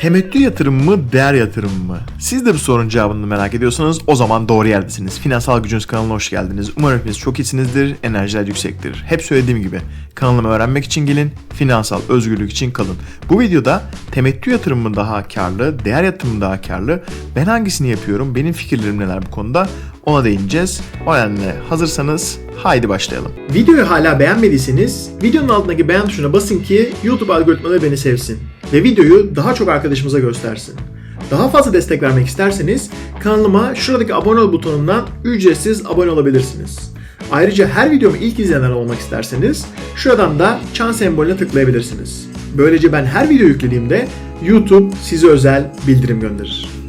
Temettü yatırım mı, değer yatırım mı? Siz de bu sorunun cevabını merak ediyorsanız o zaman doğru yerdesiniz. Finansal Gücünüz kanalına hoş geldiniz. Umarım hepiniz çok iyisinizdir, enerjiler yüksektir. Hep söylediğim gibi kanalıma öğrenmek için gelin, finansal özgürlük için kalın. Bu videoda temettü yatırım mı daha karlı, değer yatırım mı daha karlı? Ben hangisini yapıyorum, benim fikirlerim neler bu konuda? Ona değineceğiz. O nedenle hazırsanız haydi başlayalım. Videoyu hala beğenmediyseniz videonun altındaki beğen tuşuna basın ki YouTube algoritmaları beni sevsin ve videoyu daha çok arkadaşımıza göstersin. Daha fazla destek vermek isterseniz kanalıma şuradaki abone ol butonundan ücretsiz abone olabilirsiniz. Ayrıca her videomu ilk izleyenler olmak isterseniz şuradan da çan sembolüne tıklayabilirsiniz. Böylece ben her video yüklediğimde YouTube size özel bildirim gönderir.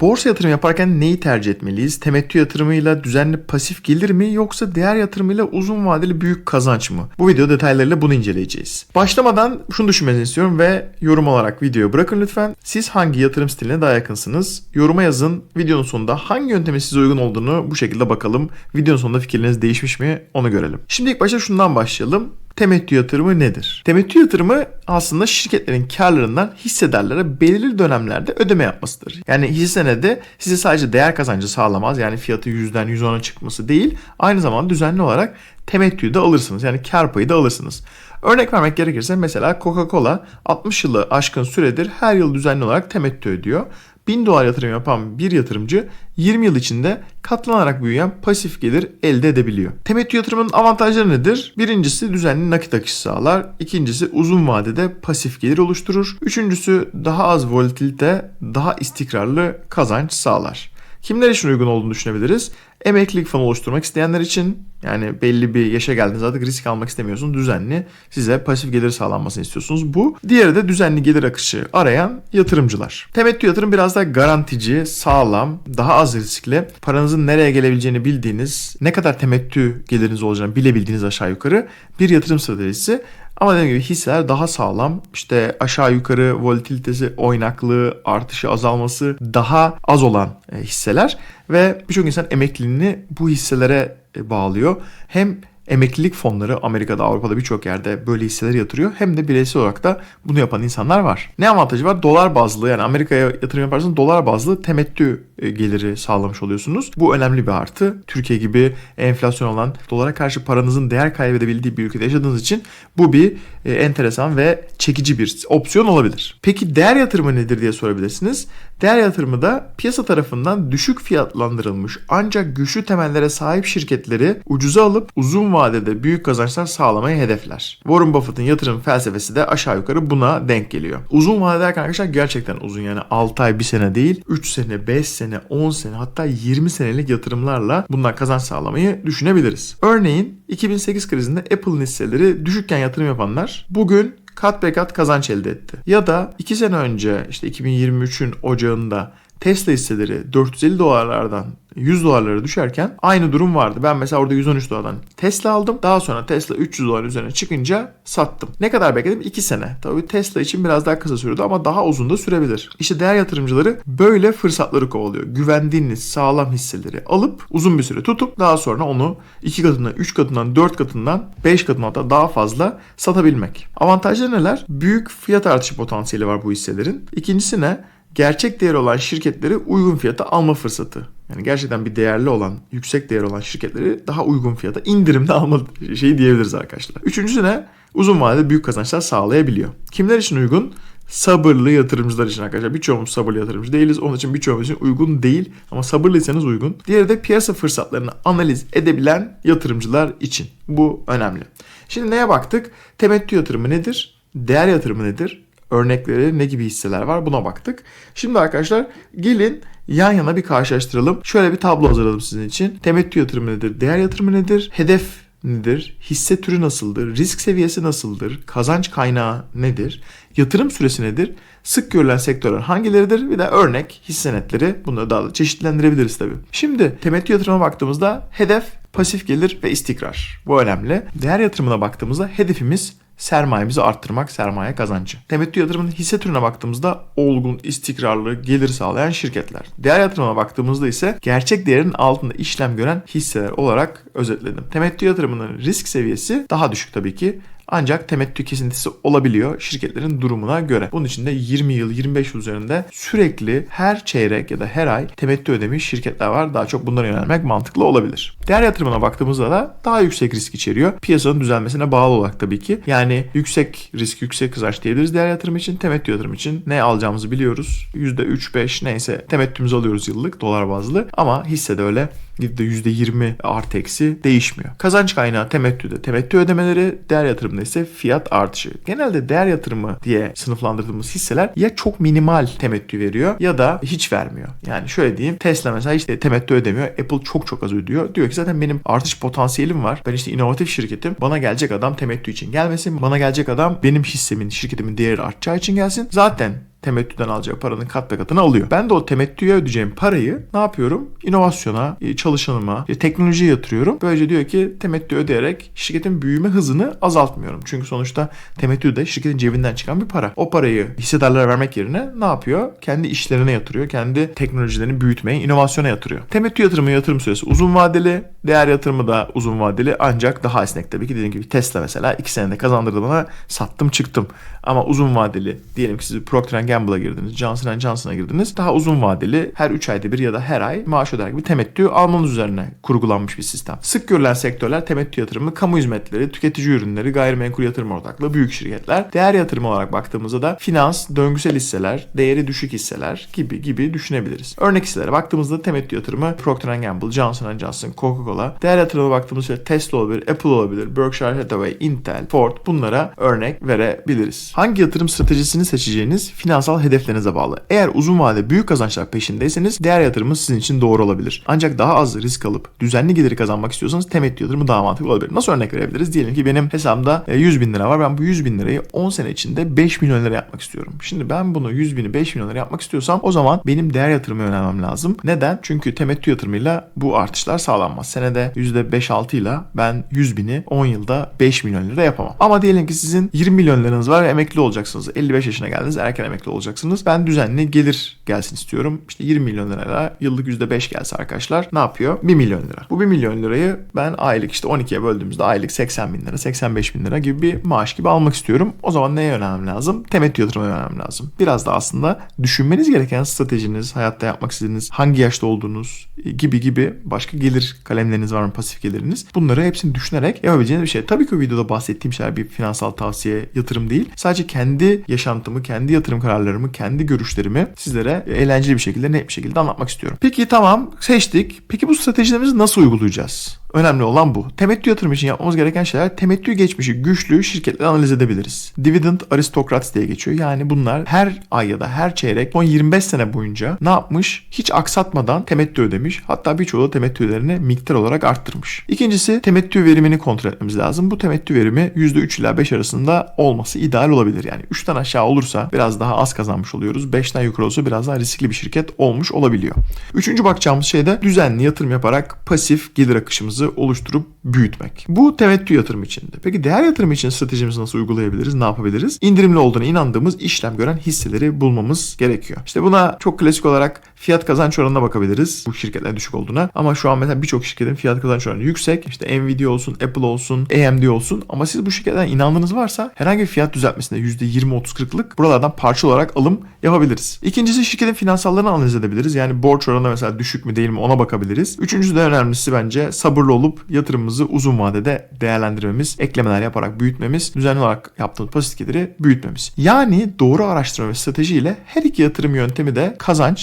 Borsa yatırım yaparken neyi tercih etmeliyiz? Temettü yatırımıyla düzenli pasif gelir mi yoksa değer yatırımıyla uzun vadeli büyük kazanç mı? Bu video detaylarıyla bunu inceleyeceğiz. Başlamadan şunu düşünmenizi istiyorum ve yorum olarak videoyu bırakın lütfen. Siz hangi yatırım stiline daha yakınsınız? Yoruma yazın. Videonun sonunda hangi yöntemin size uygun olduğunu bu şekilde bakalım. Videonun sonunda fikirleriniz değişmiş mi onu görelim. Şimdi ilk başta şundan başlayalım. Temettü yatırımı nedir? Temettü yatırımı aslında şirketlerin karlarından hissedarlara belirli dönemlerde ödeme yapmasıdır. Yani hisse senedi size sadece değer kazancı sağlamaz. Yani fiyatı 100'den 110'a çıkması değil. Aynı zamanda düzenli olarak temettüyü de alırsınız. Yani kar payı da alırsınız. Örnek vermek gerekirse mesela Coca-Cola 60 yılı aşkın süredir her yıl düzenli olarak temettü ödüyor. 1000 dolar yatırım yapan bir yatırımcı 20 yıl içinde katlanarak büyüyen pasif gelir elde edebiliyor. Temettü yatırımının avantajları nedir? Birincisi düzenli nakit akışı sağlar. İkincisi uzun vadede pasif gelir oluşturur. Üçüncüsü daha az volatilite, daha istikrarlı kazanç sağlar. Kimler için uygun olduğunu düşünebiliriz? Emeklilik fonu oluşturmak isteyenler için yani belli bir yaşa geldiniz artık risk almak istemiyorsunuz. Düzenli size pasif gelir sağlanmasını istiyorsunuz. Bu. Diğeri de düzenli gelir akışı arayan yatırımcılar. Temettü yatırım biraz daha garantici, sağlam, daha az riskli. Paranızın nereye gelebileceğini bildiğiniz, ne kadar temettü geliriniz olacağını bilebildiğiniz aşağı yukarı bir yatırım stratejisi. Ama dediğim gibi hisseler daha sağlam. İşte aşağı yukarı volatilitesi, oynaklığı, artışı, azalması daha az olan e, hisseler ve birçok insan emekliliğini bu hisselere e, bağlıyor. Hem emeklilik fonları Amerika'da, Avrupa'da birçok yerde böyle hisseler yatırıyor. Hem de bireysel olarak da bunu yapan insanlar var. Ne avantajı var? Dolar bazlı yani Amerika'ya yatırım yaparsanız dolar bazlı temettü e, geliri sağlamış oluyorsunuz. Bu önemli bir artı. Türkiye gibi enflasyon olan dolara karşı paranızın değer kaybedebildiği bir ülkede yaşadığınız için bu bir e, enteresan ve çekici bir opsiyon olabilir. Peki değer yatırımı nedir diye sorabilirsiniz. Değer yatırımı da piyasa tarafından düşük fiyatlandırılmış ancak güçlü temellere sahip şirketleri ucuza alıp uzun vadede büyük kazançlar sağlamayı hedefler. Warren Buffett'ın yatırım felsefesi de aşağı yukarı buna denk geliyor. Uzun vade derken arkadaşlar gerçekten uzun yani 6 ay 1 sene değil 3 sene 5 sene 10 sene hatta 20 senelik yatırımlarla bundan kazanç sağlamayı düşünebiliriz. Örneğin 2008 krizinde Apple'ın hisseleri düşükken yatırım yapanlar bugün kat be kat kazanç elde etti. Ya da 2 sene önce işte 2023'ün ocağında Tesla hisseleri 450 dolarlardan 100 dolarlara düşerken aynı durum vardı. Ben mesela orada 113 dolardan Tesla aldım. Daha sonra Tesla 300 dolar üzerine çıkınca sattım. Ne kadar bekledim? 2 sene. Tabii Tesla için biraz daha kısa sürdü ama daha uzun da sürebilir. İşte değer yatırımcıları böyle fırsatları kovalıyor. Güvendiğiniz sağlam hisseleri alıp uzun bir süre tutup daha sonra onu 2 katından, 3 katından, 4 katından, 5 katından hatta daha fazla satabilmek. Avantajları neler? Büyük fiyat artışı potansiyeli var bu hisselerin. İkincisi ne? Gerçek değeri olan şirketleri uygun fiyata alma fırsatı. Yani gerçekten bir değerli olan, yüksek değer olan şirketleri daha uygun fiyata indirimde alma şeyi diyebiliriz arkadaşlar. Üçüncüsü ne? Uzun vadede büyük kazançlar sağlayabiliyor. Kimler için uygun? Sabırlı yatırımcılar için arkadaşlar. Birçoğumuz sabırlı yatırımcı değiliz. Onun için birçoğumuz için uygun değil. Ama sabırlıysanız uygun. Diğeri de piyasa fırsatlarını analiz edebilen yatırımcılar için. Bu önemli. Şimdi neye baktık? Temettü yatırımı nedir? Değer yatırımı nedir? Örnekleri ne gibi hisseler var buna baktık. Şimdi arkadaşlar gelin yan yana bir karşılaştıralım. Şöyle bir tablo hazırladım sizin için. Temettü yatırımı nedir? Değer yatırımı nedir? Hedef nedir? Hisse türü nasıldır? Risk seviyesi nasıldır? Kazanç kaynağı nedir? Yatırım süresi nedir? Sık görülen sektörler hangileridir? Bir de örnek hisse senetleri. Bunları daha da çeşitlendirebiliriz tabii. Şimdi temettü yatırıma baktığımızda hedef pasif gelir ve istikrar. Bu önemli. Değer yatırımına baktığımızda hedefimiz sermayemizi arttırmak, sermaye kazancı. Temettü yatırımının hisse türüne baktığımızda olgun, istikrarlı, gelir sağlayan şirketler. Değer yatırımına baktığımızda ise gerçek değerin altında işlem gören hisseler olarak özetledim. Temettü yatırımının risk seviyesi daha düşük tabii ki. Ancak temettü kesintisi olabiliyor şirketlerin durumuna göre. Bunun için de 20 yıl, 25 yıl üzerinde sürekli her çeyrek ya da her ay temettü ödemiş şirketler var. Daha çok bunlara yönelmek mantıklı olabilir. Değer yatırımına baktığımızda da daha yüksek risk içeriyor. Piyasanın düzelmesine bağlı olarak tabii ki. Yani yüksek risk, yüksek kazanç diyebiliriz değer yatırım için. Temettü yatırım için ne alacağımızı biliyoruz. %3-5 neyse temettümüzü alıyoruz yıllık dolar bazlı. Ama hisse de öyle %20 artı eksi değişmiyor. Kazanç kaynağı temettüde temettü ödemeleri, değer yatırımda ise fiyat artışı. Genelde değer yatırımı diye sınıflandırdığımız hisseler ya çok minimal temettü veriyor ya da hiç vermiyor. Yani şöyle diyeyim Tesla mesela hiç temettü ödemiyor. Apple çok çok az ödüyor. Diyor ki zaten benim artış potansiyelim var. Ben işte inovatif şirketim. Bana gelecek adam temettü için gelmesin. Bana gelecek adam benim hissemin, şirketimin değeri artacağı için gelsin. Zaten temettüden alacağı paranın kat be katını alıyor. Ben de o temettüye ödeyeceğim parayı ne yapıyorum? İnovasyona, e, çalışanıma, e, teknolojiye yatırıyorum. Böylece diyor ki temettü ödeyerek şirketin büyüme hızını azaltmıyorum. Çünkü sonuçta temettü de şirketin cebinden çıkan bir para. O parayı hissedarlara vermek yerine ne yapıyor? Kendi işlerine yatırıyor. Kendi teknolojilerini büyütmeye, inovasyona yatırıyor. Temettü yatırımı yatırım süresi uzun vadeli. Değer yatırımı da uzun vadeli ancak daha esnek tabii ki. Dediğim gibi Tesla mesela 2 senede kazandırdı bana sattım çıktım. Ama uzun vadeli diyelim ki siz Procter Gamble'a girdiniz, Johnson Johnson'a girdiniz. Daha uzun vadeli her 3 ayda bir ya da her ay maaş öder gibi temettü almanız üzerine kurgulanmış bir sistem. Sık görülen sektörler temettü yatırımı, kamu hizmetleri, tüketici ürünleri, gayrimenkul yatırım ortaklığı, büyük şirketler. Değer yatırımı olarak baktığımızda da finans, döngüsel hisseler, değeri düşük hisseler gibi gibi düşünebiliriz. Örnek hisselere baktığımızda temettü yatırımı Procter Gamble, Johnson Johnson, Coca-Cola. Değer yatırımına baktığımızda Tesla olabilir, Apple olabilir, Berkshire Hathaway, Intel, Ford bunlara örnek verebiliriz. Hangi yatırım stratejisini seçeceğiniz finansal hedeflerinize bağlı. Eğer uzun vade büyük kazançlar peşindeyseniz değer yatırımı sizin için doğru olabilir. Ancak daha az risk alıp düzenli geliri kazanmak istiyorsanız temettü yatırımı daha mantıklı olabilir. Nasıl örnek verebiliriz? Diyelim ki benim hesabımda 100 e, bin lira var. Ben bu 100 bin lirayı 10 sene içinde 5 milyon lira yapmak istiyorum. Şimdi ben bunu 100 bini 5 milyon lira yapmak istiyorsam o zaman benim değer yatırımı yönelmem lazım. Neden? Çünkü temettü yatırımıyla bu artışlar sağlanmaz. Senede %5-6 ile ben 100 bini 10 yılda 5 milyon lira yapamam. Ama diyelim ki sizin 20 milyon liranız var ve emekli olacaksınız. 55 yaşına geldiniz erken emekli olacaksınız. Ben düzenli gelir gelsin istiyorum. İşte 20 milyon lirayla yıllık %5 gelse arkadaşlar ne yapıyor? 1 milyon lira. Bu 1 milyon lirayı ben aylık işte 12'ye böldüğümüzde aylık 80 bin lira, 85 bin lira gibi bir maaş gibi almak istiyorum. O zaman neye yönelmem lazım? Temettü yatırımına yönelmem lazım. Biraz da aslında düşünmeniz gereken stratejiniz, hayatta yapmak istediğiniz, hangi yaşta olduğunuz gibi gibi başka gelir kalemleriniz var mı, pasif geliriniz? Bunları hepsini düşünerek yapabileceğiniz bir şey. Tabii ki videoda bahsettiğim şeyler bir finansal tavsiye, yatırım değil. Sadece kendi yaşantımı, kendi yatırım kararlarımı, kendi görüşlerimi sizlere eğlenceli bir şekilde, net bir şekilde anlatmak istiyorum. Peki tamam seçtik. Peki bu stratejilerimizi nasıl uygulayacağız? Önemli olan bu. Temettü yatırım için yapmamız gereken şeyler temettü geçmişi güçlü şirketleri analiz edebiliriz. Dividend aristocrats diye geçiyor. Yani bunlar her ay ya da her çeyrek son 25 sene boyunca ne yapmış? Hiç aksatmadan temettü ödemiş. Hatta birçoğu da temettülerini miktar olarak arttırmış. İkincisi temettü verimini kontrol etmemiz lazım. Bu temettü verimi %3 ila 5 arasında olması ideal olabilir. Yani 3'ten aşağı olursa biraz daha az kazanmış oluyoruz. 5'ten yukarı olsa biraz daha riskli bir şirket olmuş olabiliyor. Üçüncü bakacağımız şey de düzenli yatırım yaparak pasif gelir akışımızı oluşturup büyütmek. Bu temettü yatırım içinde. Peki değer yatırım için stratejimizi nasıl uygulayabiliriz? Ne yapabiliriz? İndirimli olduğuna inandığımız işlem gören hisseleri bulmamız gerekiyor. İşte buna çok klasik olarak fiyat kazanç oranına bakabiliriz. Bu şirketler düşük olduğuna. Ama şu an mesela birçok şirketin fiyat kazanç oranı yüksek. İşte Nvidia olsun, Apple olsun, AMD olsun. Ama siz bu şirketlerden inandığınız varsa herhangi bir fiyat düzeltmesinde %20-30-40'lık buralardan parça olarak alım yapabiliriz. İkincisi şirketin finansallarını analiz edebiliriz. Yani borç oranı mesela düşük mü değil mi ona bakabiliriz. Üçüncüsü de önemlisi bence sabırlı olup yatırımımızı uzun vadede değerlendirmemiz, eklemeler yaparak büyütmemiz, düzenli olarak yaptığımız pasif geliri büyütmemiz. Yani doğru araştırma ve stratejiyle her iki yatırım yöntemi de kazanç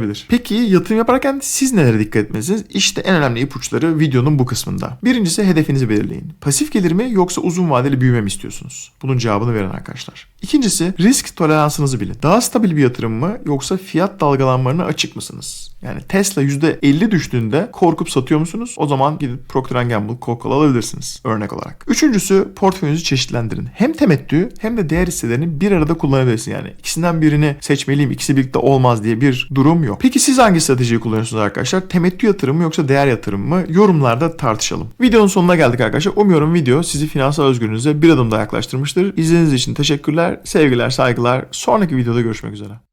sağlayabilir. Peki yatırım yaparken siz nelere dikkat etmelisiniz? İşte en önemli ipuçları videonun bu kısmında. Birincisi hedefinizi belirleyin. Pasif gelir mi yoksa uzun vadeli büyüme mi istiyorsunuz? Bunun cevabını verin arkadaşlar. İkincisi risk toleransınızı bilin. Daha stabil bir yatırım mı yoksa fiyat dalgalanmalarına açık mısınız? Yani Tesla %50 düştüğünde korkup satıyor musunuz? O zaman gidip Procter Gamble, Coca-Cola alabilirsiniz örnek olarak. Üçüncüsü portföyünüzü çeşitlendirin. Hem temettü hem de değer hisselerini bir arada kullanabilirsin yani. İkisinden birini seçmeliyim, ikisi birlikte olmaz diye bir durum yok. Yok. Peki siz hangi stratejiyi kullanıyorsunuz arkadaşlar? Temettü yatırım mı yoksa değer yatırım mı? Yorumlarda tartışalım. Videonun sonuna geldik arkadaşlar. Umuyorum video sizi finansal özgürlüğünüze bir adım daha yaklaştırmıştır. İzlediğiniz için teşekkürler. Sevgiler, saygılar. Sonraki videoda görüşmek üzere.